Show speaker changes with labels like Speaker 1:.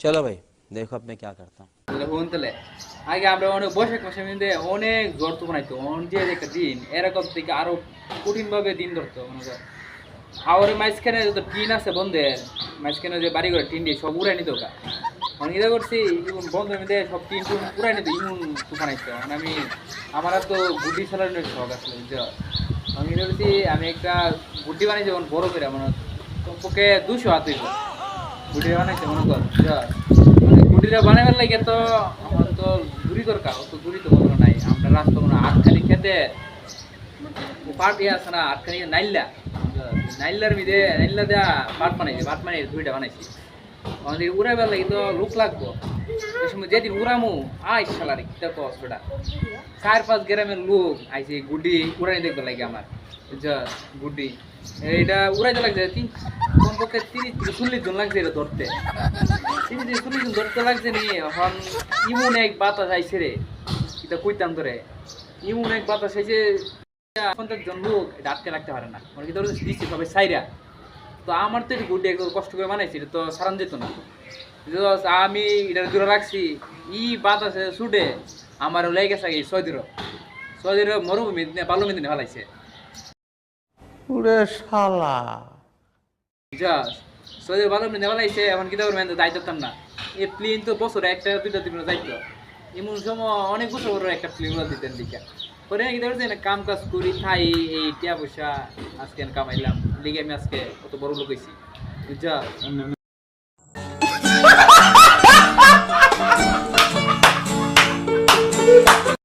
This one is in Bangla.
Speaker 1: চলো ভাই দেখো
Speaker 2: আপনি করতাম আগে আমরা অনেক বৈশাখ মাসে অনেক গর্ত বানাইতো একটা দিন এরকম থেকে আরও কঠিনভাবে দিন ধরতো আবার মাঝখানে টিন আছে বন্ধের মাঝখানে যে বাড়ি করে টিন দিয়ে সব উড়াই নিত মানে ইদা করছি বন্ধের মধ্যে সব টিন টুন উড়াই নিত ইমন তুফান আইতো মানে আমি, আমার তো গুডি চালানোর শখ আসলে বুঝছ আমি ইদা করছি, আমি একটা গুডি বানাই যখন বড় করে মানে কমপক্ষে দুশো হাত হইব। গুডি বানাইছে, মনে কর মানে গুডিটা বানাবার লাগে তো আমার তো দূরি দরকার, অত দূরি তো মনে নাই। আমরা রাস্তা মনে আটখানি খেতে পাট ইয়ে আছে না, আটখানি নাইল্লা নাইল্লার মিদে নাইল্লা দেয়া পাট বানাইছে, পাট বানাই দুইটা বানাইছি। আমাদের উড়াইবার লাগে তো লোক লাগবো। যেদিন উড়ামু, আই শালারে কিতা কস বেটা চার পাঁচ গ্রামের লোক আইছে, গুডি উড়াই দেখতে লাগে আমার। গুডি। এইটা উড়াইতে লাগছে, তিন কমপক্ষে তিরিশ থেকে চল্লিশ জন লাগছে এটা ধরতে। তিরিশ থেকে চল্লিশ জন ধরতে লাগছে নি এখন ইমন এক বাতাস আইছে রে। এটা কইতাম ধরে ইমন এক বাতাস আইছে, পঞ্চাশ জন লোক, এটা আটকে রাখতে পারে না। মানে কি ধরো দিচ্ছি সবাই সাইরা। তো আমার তো গুড্ডি একবার কষ্ট করে বানাইছি তো সারান যেত না। আমি এটা দূরে রাখছি ই বাতাসে ছুটে আমার লেগে গেছে এই সৌদির সৌদির মরুভূমি বালু
Speaker 1: মেদিনে ফেলাইছে।
Speaker 2: উড়ে বালু মেদিনে ফেলাইছে এখন কি দেবেন দায়িত্ব তাম না। এই প্লেন তো বছরে একটা দুইটা দায়িত্ব এমন সময় অনেক বছর একটা প্লেন দিতেন দিকে। পরে কি ধরছে না কাম কাজ করি খাই এই টিয়া পয়সা আজকে কামাইলাম। লিগে আমি আজকে কত বড় লোক হয়েছি বুঝছা?